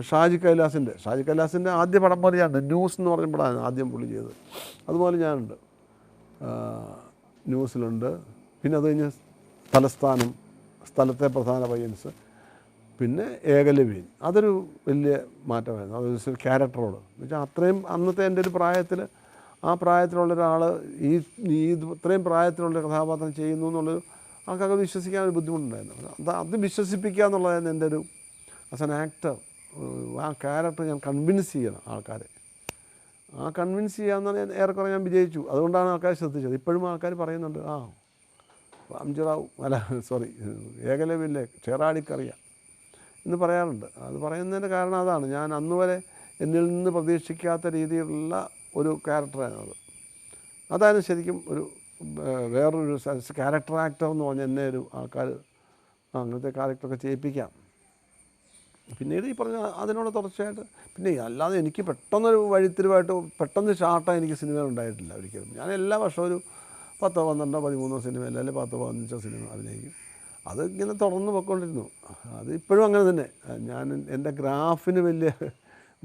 ഷാജി കൈലാസിന്റെ ഷാജി കൈലാസിന്റെ ആദ്യ പടം പോലെയാണ് ന്യൂസ് എന്ന് പറഞ്ഞ പടമാണ് ആദ്യം പുള്ളി ചെയ്തത്. അതുപോലെ ഞാനുണ്ട്. ന്യൂസിലുണ്ട്. പിന്നെ അത് കഴിഞ്ഞ് തലസ്ഥാനം സ്ഥലത്തെ പ്രധാന പയ്യൻസ്. പിന്നെ ഏകലവ്യൻ. അതൊരു വലിയ മാറ്റമായിരുന്നു. അതൊരു ക്യാരക്ടറോട്. എന്നുവെച്ചാൽ അത്രയും അന്നത്തെ എന്റെ ഒരു പ്രായത്തിൽ ആ പ്രായത്തിലുള്ള ഒരാൾ ഈ ഈ ഇത്രയും പ്രായത്തിലുള്ള കഥാപാത്രം ചെയ്യുന്നു എന്നുള്ളത് ആൾക്കാർക്ക് വിശ്വസിക്കാൻ ഒരു ബുദ്ധിമുട്ടുണ്ടായിരുന്നു. അത് അത് വിശ്വസിപ്പിക്കുക എന്നുള്ളതായിരുന്നു എന്റെ ഒരു ആസ് ആൻ ആക്ടർ ആ ക്യാരക്ടർ ഞാൻ കൺവിൻസ് ചെയ്യണം ആൾക്കാരെ. ആ കൺവിൻസ് ചെയ്യാമെന്നാണ് പറഞ്ഞാൽ ഏറെക്കുറെ ഞാൻ വിജയിച്ചു. അതുകൊണ്ടാണ് ആൾക്കാർ ശ്രദ്ധിച്ചത്. ഇപ്പോഴും ആൾക്കാർ പറയുന്നുണ്ട് ആ അംജറാവ് അല്ല സോറി ഏകലവില്ലേ ചേറാടിക്കറിയാം എന്ന് പറയാറുണ്ട്. അത് പറയുന്നതിന്റെ കാരണം അതാണ്. ഞാൻ അന്നുവരെ എന്നിൽ നിന്ന് പ്രതീക്ഷിക്കാത്ത രീതിയിലുള്ള ഒരു ക്യാരക്ടറായിരുന്നു അത്. അതായിരുന്നു ശരിക്കും ഒരു വേറൊരു ക്യാരക്ടർ ആക്ടർ എന്ന് പറഞ്ഞാൽ എന്നെ ഒരു ആൾക്കാർ അങ്ങനത്തെ ക്യാരക്ടറൊക്കെ ചെയ്യിപ്പിക്കാം. പിന്നീട് ഈ പറഞ്ഞ അതിനോട് തുടർച്ചയായിട്ട് പിന്നെ അല്ലാതെ എനിക്ക് പെട്ടെന്നൊരു വഴിത്തിരിവായിട്ട് പെട്ടെന്ന് ഷാർട്ടായി എനിക്ക് സിനിമ ഉണ്ടായിട്ടില്ല ഒരിക്കലും. ഞാൻ എല്ലാ വർഷവും ഒരു പത്തോ പന്ത്രണ്ടോ പതിമൂന്നോ സിനിമ അല്ലെങ്കിൽ പത്തോ പതിനഞ്ചോ സിനിമ അഭിനയിക്കും. അത് ഇങ്ങനെ തുടർന്ന് പോയിക്കൊണ്ടിരുന്നു. അത് ഇപ്പോഴും അങ്ങനെ തന്നെ. ഞാൻ എന്റെ ഗ്രാഫിന് വലിയ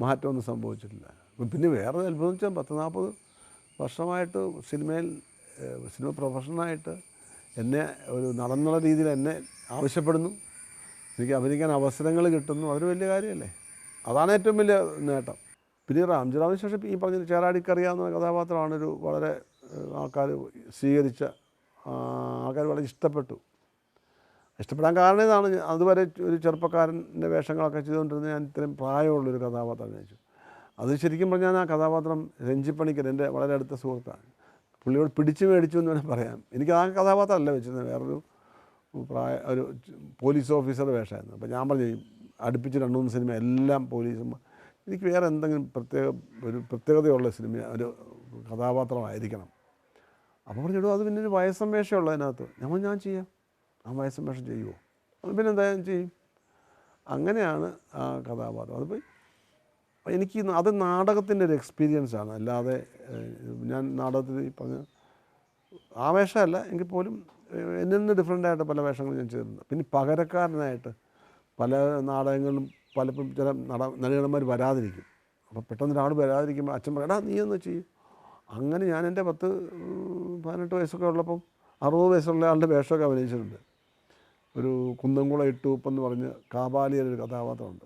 മാറ്റമൊന്നും സംഭവിച്ചിട്ടില്ല. പിന്നെ വേറെ അത്ഭുതം വെച്ചാൽ പത്ത് നാൽപ്പത് വർഷമായിട്ട് സിനിമയിൽ സിനിമ പ്രൊഫഷണലായിട്ട് എന്നെ ഒരു നടന്നുള്ള രീതിയിൽ എന്നെ ആവശ്യപ്പെടുന്നു. എനിക്ക് അഭിനയിക്കാൻ അവസരങ്ങൾ കിട്ടുന്നു. അതൊരു വലിയ കാര്യമല്ലേ? അതാണ് ഏറ്റവും വലിയ നേട്ടം. പിന്നെ റാംജിറാമിന് ശേഷം ഈ പറഞ്ഞ ചേരാടിക്കറിയാവുന്ന കഥാപാത്രമാണൊരു വളരെ ആൾക്കാർ സ്വീകരിച്ച ആൾക്കാർ വളരെ ഇഷ്ടപ്പെട്ടു. ഇഷ്ടപ്പെടാൻ കാരണം ഇതാണ്. അതുവരെ ഒരു ചെറുപ്പക്കാരന്റെ വേഷങ്ങളൊക്കെ ചെയ്തുകൊണ്ടിരുന്ന ഞാൻ ഇത്രയും പ്രായമുള്ളൊരു കഥാപാത്രം അഭിനയിച്ചു അത് ശരിക്കും പറഞ്ഞാൽ ആ കഥാപാത്രം രഞ്ജിപ്പണിക്കർ എന്റെ വളരെ അടുത്ത സുഹൃത്താണ്. പുള്ളിയോട് പിടിച്ചു മേടിച്ചു എന്ന് വേണമെങ്കിൽ പറയാം എനിക്ക് ആ കഥാപാത്രമല്ല വെച്ചിരുന്നത്. വേറൊരു പ്രായ ഒരു പോലീസ് ഓഫീസർ വേഷമായിരുന്നു. അപ്പോൾ ഞാൻ പറഞ്ഞു അടുപ്പിച്ച് രണ്ട് മൂന്ന് സിനിമ എല്ലാം പോലീസും എനിക്ക് വേറെ എന്തെങ്കിലും പ്രത്യേക ഒരു പ്രത്യേകതയുള്ള സിനിമ ഒരു കഥാപാത്രമായിരിക്കണം. അപ്പോൾ പറഞ്ഞിടും അത് പിന്നെ ഒരു വയസ്സം വേഷമുള്ള അതിനകത്ത്. ഞമ്മൾ ഞാൻ ചെയ്യാം. ആ വയസ്സം വേഷം ചെയ്യുമോ അത് പിന്നെ എന്തായാലും ചെയ്യും? അങ്ങനെയാണ് ആ കഥാപാത്രം. അതിപ്പോൾ എനിക്ക് അത് നാടകത്തിന്റെ ഒരു എക്സ്പീരിയൻസ് ആണ്. അല്ലാതെ ഞാൻ നാടകത്തിൽ പറഞ്ഞ ആവേശമല്ല. എങ്കിൽ പോലും എന്നിൽ നിന്ന് ഡിഫറെന്റ് ആയിട്ട് പല വേഷങ്ങളും ഞാൻ ചെയ്തിട്ടുണ്ട്. പിന്നെ പകരക്കാരനായിട്ട് പല നാടകങ്ങളിലും പലപ്പോഴും ചില നട നടികന്മാർ വരാതിരിക്കും. അപ്പോൾ പെട്ടെന്ന് ഒരാൾ വരാതിരിക്കുമ്പോൾ അച്ഛൻ പറയും നീ ഒന്ന് ചെയ്യും. അങ്ങനെ ഞാൻ എന്റെ പത്ത് പതിനെട്ട് വയസ്സൊക്കെ ഉള്ളപ്പം അറുപത് വയസ്സുള്ള ആളുടെ വേഷമൊക്കെ അഭിനയിച്ചിട്ടുണ്ട്. ഒരു കുന്നംകുളം ഇട്ടൂപ്പ് എന്ന് പറഞ്ഞ് കാബാലിയുടെ കഥാപാത്രമുണ്ട്.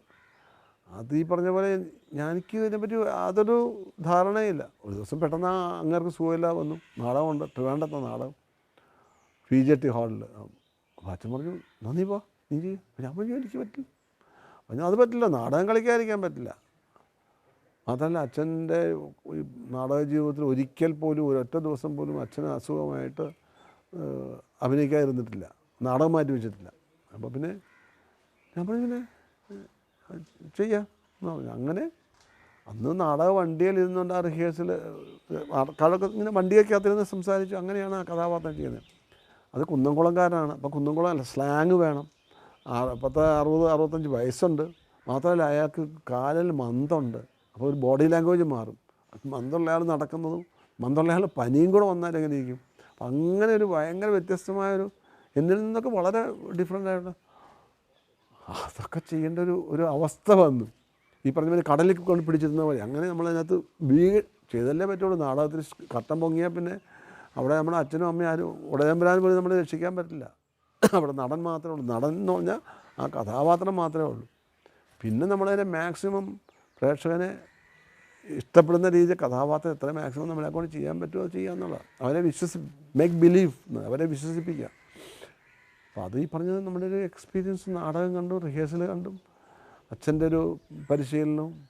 അത് ഈ പറഞ്ഞ പോലെ ഞാൻ എനിക്ക് ഇതിനെപ്പറ്റി അതൊരു ധാരണയില്ല. ഒരു ദിവസം പെട്ടെന്ന് അങ്ങേർക്ക് സുഖമില്ല വന്നു. നാടകമുണ്ട് ട്രിവാൻഡത്തെ നാടകം. പി ജെ ടി ഹാളിൽ. അച്ഛൻ പറഞ്ഞു നന്ദി പോ നീ ചെയ്യും ഞാൻ പറഞ്ഞു എനിക്ക് പറ്റില്ല. പറഞ്ഞു അത് പറ്റില്ല നാടകം കളിക്കാതിരിക്കാൻ പറ്റില്ല. മാത്രമല്ല അച്ഛന്റെ നാടക ജീവിതത്തിൽ ഒരിക്കൽ പോലും ഒരൊറ്റ ദിവസം പോലും അച്ഛന് അസുഖമായിട്ട് അഭിനയിക്കാതിരുന്നിട്ടില്ല നാടകം മാറ്റി വെച്ചിട്ടില്ല. അപ്പോൾ പിന്നെ ഞാൻ പറഞ്ഞു പിന്നെ ചെയ്യാം. പറഞ്ഞു. അങ്ങനെ അന്ന് നാടക വണ്ടിയിൽ ഇരുന്നുകൊണ്ട് ആ റിഹേഴ്സൽ ആൾക്കാരൊക്കെ ഇങ്ങനെ വണ്ടിയൊക്കെ അകത്തിരുന്ന് സംസാരിച്ചു. അങ്ങനെയാണ് ആ കഥാപാത്രം ചെയ്യുന്നത്. അത് കുന്നംകുളംകാരനാണ്. അപ്പോൾ കുന്നംകുളം അല്ല സ്ലാങ് വേണം. പത്ത് അറുപത് അറുപത്തഞ്ച് വയസ്സുണ്ട്. മാത്രമല്ല അയാൾക്ക് കാലിൽ മന്ദമുണ്ട്. അപ്പോൾ ഒരു ബോഡി ലാംഗ്വേജ് മാറും. മന്ദമുള്ള ആൾ നടക്കുന്നതും മന്ദമുള്ള ആൾ പനിയും കൂടെ വന്നാൽ എങ്ങനെ ഇരിക്കും? അപ്പം അങ്ങനെ ഒരു ഭയങ്കര വ്യത്യസ്തമായൊരു എന്നിൽ നിന്നൊക്കെ വളരെ ഡിഫറെന്റ് ആയിട്ട് അതൊക്കെ ചെയ്യേണ്ട ഒരു ഒരു അവസ്ഥ വന്നു. ഈ പറഞ്ഞ പോലെ കടലിൽ കൊണ്ട് പിടിച്ചിരുന്ന പോലെ. അങ്ങനെ നമ്മളതിനകത്ത് വീ ചെയ്തല്ലേ പറ്റുള്ളൂ. നാടകത്തിൽ കട്ടം പൊങ്ങിയാൽ പിന്നെ അവിടെ നമ്മുടെ അച്ഛനും അമ്മയും ആരും ഉടയമ്പരാൻ പോലും നമ്മളെ രക്ഷിക്കാൻ പറ്റില്ല. അവിടെ നടൻ മാത്രമേ ഉള്ളൂ. നടൻ എന്ന് പറഞ്ഞാൽ ആ കഥാപാത്രം മാത്രമേ ഉള്ളൂ. പിന്നെ നമ്മളതിനെ മാക്സിമം പ്രേക്ഷകനെ ഇഷ്ടപ്പെടുന്ന രീതിയിൽ കഥാപാത്രം എത്ര മാക്സിമം നമ്മളെ കൊണ്ട് ചെയ്യാൻ പറ്റുമോ ചെയ്യുക എന്നുള്ളതാണ്. അവരെ വിശ്വസി മേക്ക് ബിലീവ് അവരെ വിശ്വസിപ്പിക്കുക. അപ്പോൾ അത് ഈ പറഞ്ഞത് നമ്മുടെ ഒരു എക്സ്പീരിയൻസ് നാടകം കണ്ടു റിഹേഴ്സൽ കണ്ടും. അച്ഛന്റെ ഒരു പരിശീലനവും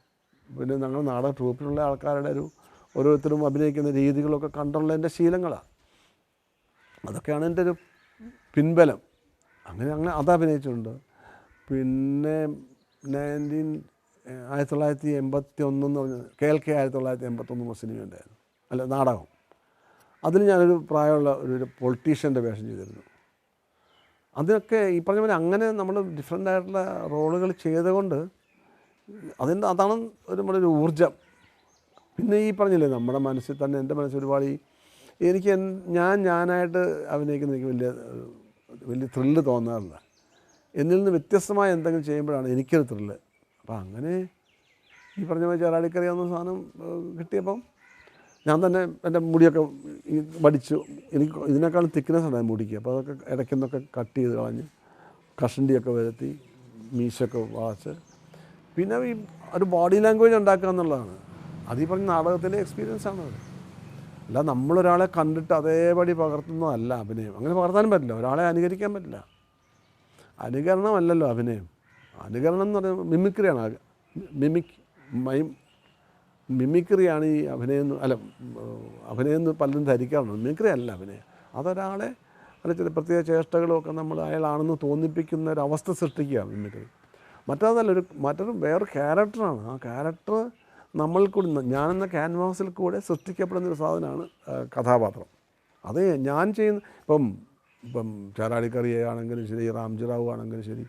പിന്നെ ഞങ്ങൾ നാടക ട്രൂപ്പിലുള്ള ആൾക്കാരുടെ ഒരു ഓരോരുത്തരും അഭിനയിക്കുന്ന രീതികളൊക്കെ കണ്ടുള്ള എന്റെ ശീലങ്ങളാണ്. അതൊക്കെയാണ് എന്റെ ഒരു പിൻബലം. അങ്ങനെ അങ്ങനെ അത് അഭിനയിച്ചിട്ടുണ്ട്. പിന്നെ നയന്റീൻ ആയിരത്തി തൊള്ളായിരത്തി എൺപത്തി ഒന്നെന്ന് പറഞ്ഞ കെ എൽ കെ ആയിരത്തി തൊള്ളായിരത്തി എൺപത്തൊന്ന് സിനിമ ഉണ്ടായിരുന്നു. അല്ല നാടകം. അതിൽ ഞാനൊരു പ്രായമുള്ള ഒരു പൊളിറ്റീഷ്യന്റെ വേഷം ചെയ്തിരുന്നു. അതിനൊക്കെ ഈ പറഞ്ഞ പോലെ അങ്ങനെ നമ്മൾ ഡിഫറെന്റ് ആയിട്ടുള്ള റോളുകൾ ചെയ്തുകൊണ്ട് അതിന്റെ അതാണ് ഒരു നമ്മുടെ ഒരു ഊർജം പിന്നെ ഈ പറഞ്ഞില്ലേ നമ്മുടെ മനസ്സിൽ തന്നെ എന്റെ മനസ്സിൽ ഒരുപാട് ഈ എനിക്ക് ഞാൻ ഞാനായിട്ട് അഭിനയിക്കുന്ന എനിക്ക് വലിയ വലിയ ത്രില്ല് തോന്നാറില്ല. എന്നിൽ നിന്ന് വ്യത്യസ്തമായ എന്തെങ്കിലും ചെയ്യുമ്പോഴാണ് എനിക്കൊരു ത്രില്ല് അപ്പോൾ അങ്ങനെ ഈ പറഞ്ഞ പോലെ ചേറാടിക്കറി എന്ന സാധനം കിട്ടിയപ്പം ഞാൻ തന്നെ എന്റെ മുടിയൊക്കെ വടിച്ചു എനിക്ക് ഇതിനേക്കാളും തിക്നെസ് ഉണ്ടായി മുടിക്ക്. അപ്പോൾ അതൊക്കെ ഇടയ്ക്കുന്നൊക്കെ കട്ട് ചെയ്ത് കളഞ്ഞ് കഷണ്ടിയൊക്കെ വരുത്തി മീശൊക്കെ വാച്ച്. പിന്നെ ഈ ഒരു ബോഡി ലാംഗ്വേജ് ഉണ്ടാക്കുക എന്നുള്ളതാണ്. അത് പറഞ്ഞ നാടകത്തിലെ എക്സ്പീരിയൻസ് ആണ് അത്. അല്ല നമ്മളൊരാളെ കണ്ടിട്ട് അതേപടി പകർത്തുന്നതല്ല അഭിനയം. അങ്ങനെ പകർത്താനും പറ്റില്ല. ഒരാളെ അനുകരിക്കാൻ പറ്റില്ല. അനുകരണമല്ലല്ലോ അഭിനയം. അനുകരണം എന്ന് പറയുന്നത് മിമിക്രിയാണ്. മിമിക് മൈം മിമിക്രിയാണ് ഈ അഭിനയം അല്ല അഭിനയം എന്ന് പലരും ധരിക്കാറുണ്ട്. മിമിക്രി അല്ല അഭിനയം. അതൊരാളെ അല്ല ചില പ്രത്യേക ചേഷ്ടകളൊക്കെ നമ്മൾ അയാളാണെന്ന് തോന്നിപ്പിക്കുന്ന ഒരു അവസ്ഥ സൃഷ്ടിക്കുക മിമിക്രി മറ്റേതല്ല ഒരു മറ്റൊരു വേറെ ക്യാരക്ടറാണ് ആ ക്യാരക്ടർ നമ്മൾ കൂടി ഞാനെന്ന ക്യാൻവാസിൽ കൂടെ സൃഷ്ടിക്കപ്പെടുന്ന ഒരു സാധനമാണ് കഥാപാത്രം. അത് ഞാൻ ചെയ്യുന്ന ഇപ്പം ഇപ്പം ചാരാടിക്കറി ആണെങ്കിലും ശരി റാംജി റാവു ആണെങ്കിലും ശരി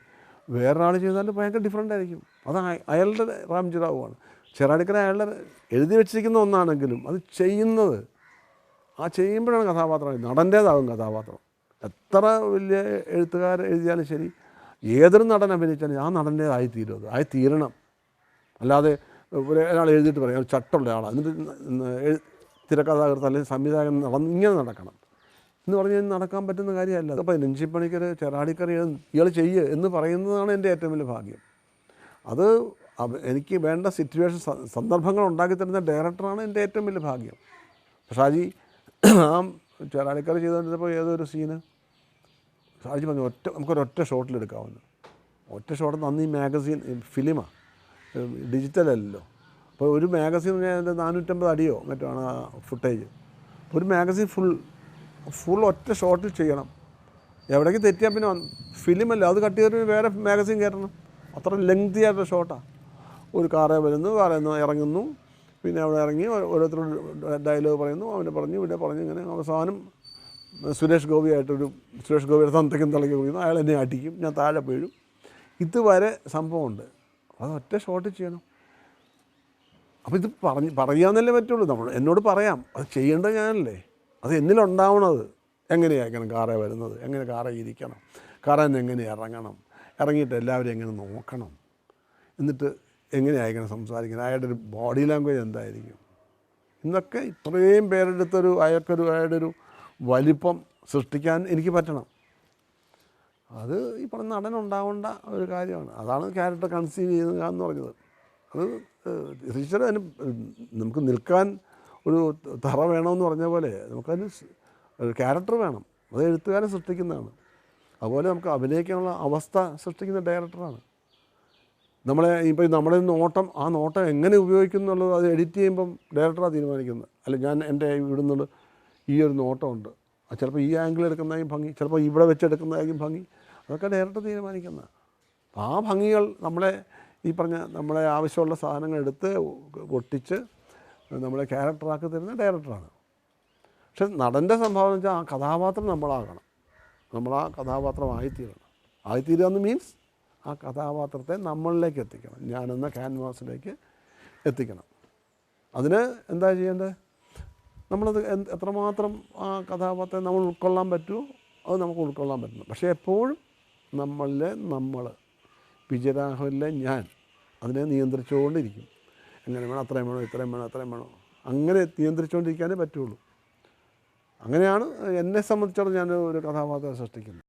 വേറൊരാൾ ചെയ്താൽ ഭയങ്കര ഡിഫറെന്റ് ആയിരിക്കും. അത് അയ- അയാളുടെ റാംജി റാവു ആണ്. ചെറാടിക്കറി അയാളുടെ എഴുതി വെച്ചിരിക്കുന്ന ഒന്നാണെങ്കിലും അത് ചെയ്യുന്നത് ആ ചെയ്യുമ്പോഴാണ് കഥാപാത്രം നടന്റേതാകും കഥാപാത്രം. എത്ര വലിയ എഴുത്തുകാർ എഴുതിയാലും ശരി ഏതൊരു നടൻ അഭിനയിച്ചാലും ആ നടന്റേതായി തീരും അത് ആയി തീരണം അല്ലാതെ ഒരാൾ എഴുതിയിട്ട് പറയാം ഒരു ചട്ടമുള്ള ആളാണ് എന്നിട്ട് തിരക്കഥാകൃത്ത് അല്ലെങ്കിൽ സംവിധായകൻ നടന്ന് ഇങ്ങനെ നടക്കണം. എന്ന് പറഞ്ഞാൽ നടക്കാൻ പറ്റുന്ന കാര്യമല്ല. അപ്പോൾ നെഞ്ചിപ്പണിക്കർ ചെറാടിക്കറി ഇയാൾ ചെയ്യ് എന്ന് പറയുന്നതാണ് എന്റെ ഏറ്റവും വലിയ ഭാഗ്യം. അത് എനിക്ക് വേണ്ട സിറ്റുവേഷൻ സന്ദർഭങ്ങൾ ഉണ്ടാക്കി തരുന്ന ഡയറക്ടറാണ് എന്റെ ഏറ്റവും വലിയ ഭാഗ്യം. ഷാജി ആ ചെറാടിക്കറി ചെയ്തുകൊണ്ടിരുന്നപ്പോൾ ഏതൊരു സീന് ഷാജി പറഞ്ഞു ഒറ്റ നമുക്കൊരൊറ്റ ഷോട്ടിലെടുക്കാവുന്നു ഒറ്റ ഷോട്ട് അന്ന് ഈ മാഗസീൻ ഫിലിമാണ് ഡിജിറ്റൽ അല്ലല്ലോ അപ്പോൾ ഒരു മാഗസിൻ അതിന്റെ നാനൂറ്റമ്പത് അടിയോ മറ്റോ ആണ് ഫുട്ടേജ്. ഒരു മാഗസിൻ ഫുൾ ഫുൾ ഒറ്റ ഷോട്ടിൽ ചെയ്യണം. എവിടേക്ക് തെറ്റിയാൽ പിന്നെ ഫിലിമല്ല അത് കട്ട് ചെയ്തിട്ട് വേറെ മാഗസിൻ കയറ്റണം. അത്ര ലെങ്തി ആയിട്ടുള്ള ഷോട്ടാണ് ഒരു കാറേ വരുന്നു കാറേ ഇറങ്ങുന്നു. പിന്നെ അവിടെ ഇറങ്ങി ഓരോരുത്തരോട് ഡയലോഗ് പറയുന്നു. അവനെ പറഞ്ഞു ഇവിടെ പറഞ്ഞു ഇങ്ങനെ. അവസാനം സുരേഷ് ഗോപിയായിട്ടൊരു സുരേഷ് ഗോപിയുടെ തന്തയ്ക്കും തളയ്ക്കും വീഴുന്നു അയാൾ എന്നെ അടിക്കും ഞാൻ താഴെ വീഴും. ഇതുവരെ സംഭവമുണ്ട്. അത് ഒറ്റ ഷോട്ട് ചെയ്യണം അപ്പോൾ ഇത് പറഞ്ഞ് പറയാന്നല്ലേ പറ്റുള്ളൂ. നമ്മൾ എന്നോട് പറയാം അത് ചെയ്യേണ്ടത് ഞാനല്ലേ? അത് എന്നിലുണ്ടാവണത് എങ്ങനെയായിരിക്കണം കാറേ വരുന്നത്? എങ്ങനെ കാറേ ഇരിക്കണം? കാറിൽ നിന്ന് എങ്ങനെ ഇറങ്ങണം? ഇറങ്ങിയിട്ട് എല്ലാവരും എങ്ങനെ നോക്കണം? എന്നിട്ട് എങ്ങനെയായിരിക്കണം സംസാരിക്കണം? അയാളുടെ ഒരു ബോഡി ലാംഗ്വേജ് എന്തായിരിക്കും? ഇന്നൊക്കെ ഇത്രയും പേരെടുത്തൊരു അയാൾക്കൊരു അയാളുടെ ഒരു വലിപ്പം സൃഷ്ടിക്കാൻ എനിക്ക് പറ്റണം. അത് ഈ പറഞ്ഞ നടൻ ഉണ്ടാവേണ്ട ഒരു കാര്യമാണ്. അതാണ് ക്യാരക്ടർ കൺസീവ് ചെയ്യുക എന്ന് പറഞ്ഞത്. അത് തീർച്ചയായിട്ടും അതിന് നമുക്ക് നിൽക്കാൻ ഒരു തറ വേണമെന്ന് പറഞ്ഞ പോലെ നമുക്കതിന് ക്യാരക്ടർ വേണം. അത് എഴുത്തുകാരെ സൃഷ്ടിക്കുന്നതാണ്. അതുപോലെ നമുക്ക് അഭിനയിക്കാനുള്ള അവസ്ഥ സൃഷ്ടിക്കുന്ന ഡയറക്ടറാണ് നമ്മളെ ഇപ്പോൾ നമ്മുടെ നോട്ടം ആ നോട്ടം എങ്ങനെ ഉപയോഗിക്കുന്നു എന്നുള്ളത് അത് എഡിറ്റ് ചെയ്യുമ്പം ഡയറക്ടറാണ് തീരുമാനിക്കുന്നത്. അല്ല ഞാൻ എന്റെ ഇവിടുന്ന് ഈ ഒരു നോട്ടമുണ്ട്. ചിലപ്പോൾ ഈ ആംഗിൾ എടുക്കുന്നതായും ഭംഗി ചിലപ്പോൾ ഇവിടെ വെച്ചെടുക്കുന്നതായിരിക്കും ഭംഗി. അതൊക്കെ ഡയറക്ടർ തീരുമാനിക്കുന്ന. ആ ഭംഗികൾ നമ്മളെ ഈ പറഞ്ഞ നമ്മളെ ആവശ്യമുള്ള സാധനങ്ങൾ എടുത്ത് ഒട്ടിച്ച് നമ്മളെ ക്യാരക്ടറാക്കി തരുന്ന ഡയറക്ടറാണ് പക്ഷെ നടന്റെ സംഭാവന വെച്ചാൽ ആ കഥാപാത്രം നമ്മളാകണം. നമ്മൾ ആ കഥാപാത്രം ആയിത്തീരണം ആയിത്തീരുക എന്ന് മീൻസ് ആ കഥാപാത്രത്തെ നമ്മളിലേക്ക് എത്തിക്കണം. ഞാനെന്ന ക്യാൻവാസിലേക്ക് എത്തിക്കണം. അതിന് എന്താ ചെയ്യേണ്ടത്? നമ്മളത് എത്രമാത്രം ആ കഥാപാത്രത്തെ നമ്മൾ ഉൾക്കൊള്ളാൻ പറ്റുമോ അത് നമുക്ക് ഉൾക്കൊള്ളാൻ പറ്റുന്നു പക്ഷേ എപ്പോഴും നമ്മളിലെ നമ്മൾ വിജയരാഘവനിലെ ഞാൻ. അതിനെ നിയന്ത്രിച്ചുകൊണ്ടിരിക്കും. എങ്ങനെ വേണം അത്രയും വേണോ ഇത്രയും വേണോ അത്രയും വേണോ. അങ്ങനെ നിയന്ത്രിച്ചുകൊണ്ടിരിക്കാനേ പറ്റുള്ളൂ. അങ്ങനെയാണ് എന്നെ സംബന്ധിച്ചിടത്തോളം ഞാൻ ഒരു കഥാപാത്രം സൃഷ്ടിക്കുന്നത്.